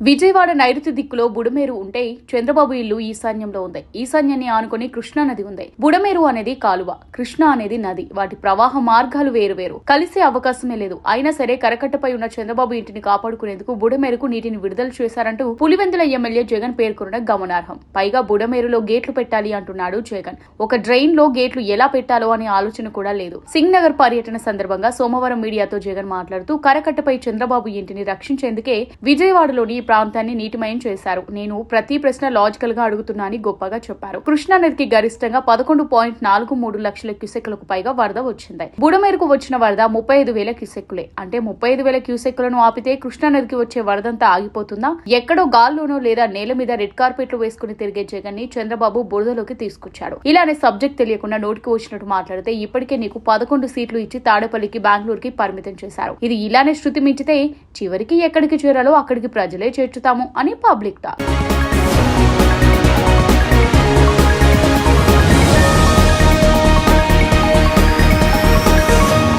విజయవాడ నైరుతి దిక్కులో బుడమేరు ఉంటే చంద్రబాబు ఇల్లు ఈశాన్యంలో ఉంది. ఈశాన్యాన్ని ఆనుకుని కృష్ణా నది ఉంది. బుడమేరు అనేది కాలువ కృష్ణ అనేది నది. వాటి ప్రవాహ మార్గాలు వేరు వేరు. కలిసే అవకాశమే లేదు. అయినా సరే కరకట్టపై ఉన్న చంద్రబాబు ఇంటిని కాపాడుకునేందుకు బుడమేరుకు నీటిని విడుదల చేశారంటూ పులివెందుల ఎమ్మెల్యే జగన్ పేర్కొనడం గమనార్హం. పైగా బుడమేరులో గేట్లు పెట్టాలి అంటున్నాడు జగన్. ఒక డ్రైన్లో గేట్లు ఎలా పెట్టాలో అనే ఆలోచన కూడా లేదు. సింగ్ నగర్ పర్యటన సందర్భంగా సోమవారం మీడియాతో జగన్ మాట్లాడుతూ కరకట్టపై చంద్రబాబు ఇంటిని రక్షించేందుకే విజయవాడలోని ప్రాంతాన్ని నీటిమయం చేశారు. నేను ప్రతి ప్రశ్న లాజికల్గా అడుగుతున్నా అని గొప్పగా చెప్పారు. కృష్ణా నదికి గరిష్టంగా పదకొండు పాయింట్ నాలుగు మూడు లక్షల క్యూసెక్లకు పైగా వరద వచ్చింది. బుడమేరుకు వచ్చిన వరద ముప్పై ఐదు వేల క్యూసెక్కులే. అంటే ముప్పై ఐదు వేల క్యూసెక్కులను ఆపితే కృష్ణా నదికి వచ్చే వరదంతా ఆగిపోతుందా? ఎక్కడో గాల్లోనో లేదా నేల మీద రెడ్ కార్పెట్లు వేసుకుని తిరిగే జగన్ని చంద్రబాబు బురదలోకి తీసుకొచ్చాడు. ఇలానే సబ్జెక్ట్ తెలియకుండా నోటికి వచ్చినట్టు మాట్లాడితే ఇప్పటికే నీకు పదకొండు సీట్లు ఇచ్చి తాడేపల్లికి బెంగళూరుకి పరిమితం చేశారు. ఇది ఇలానే శృతి మించితే చివరికి ఎక్కడికి చేరాలో అక్కడికి ప్రజలే చేర్చుతాము అని పబ్లిక్ టాక్.